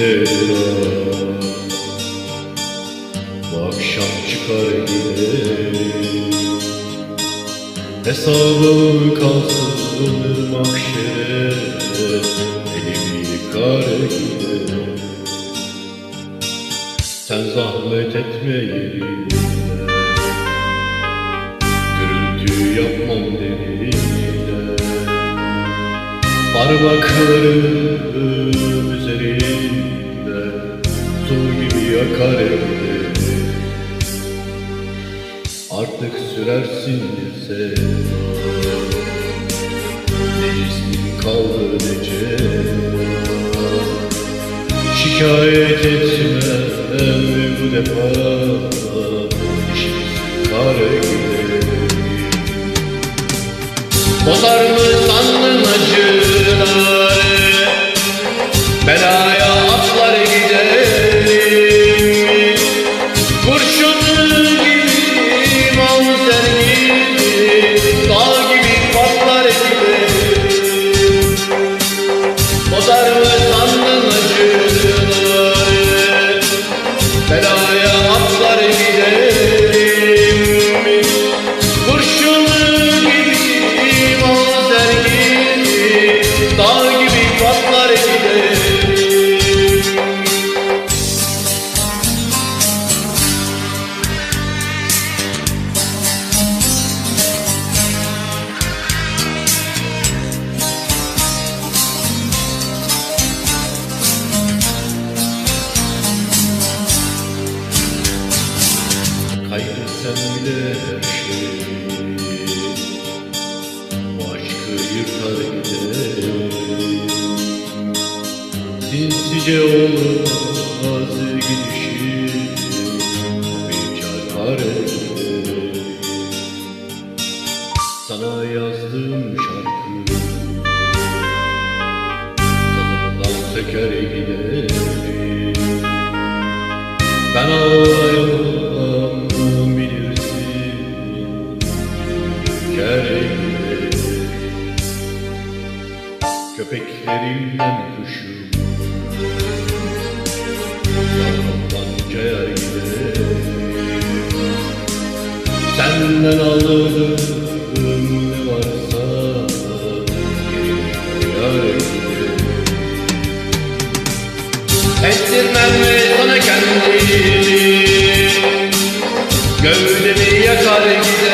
durar Bu akşam çıkar giderim Hesabı kalsın mahşere Elimi yıkar giderim Sen zahmet etme Gürültü yapmam derine Parmaklarım sürersin sevda Ne cismin kaldı ne cevap Şikayet etmem bu defa İşimiz kare gidelim Bozar mı Her şeyi Bu aşkı yırtar giderim Sinsice olmaz gidişi Bir çarpar Sana yazdığım şarkı. Sazından söker giderim Yüzümü Köpeklerimden kuşum. Cayar giderim Senden aldığım ne varsa giderim Ettirmem sana kendimi? Gövdemi yakar giderim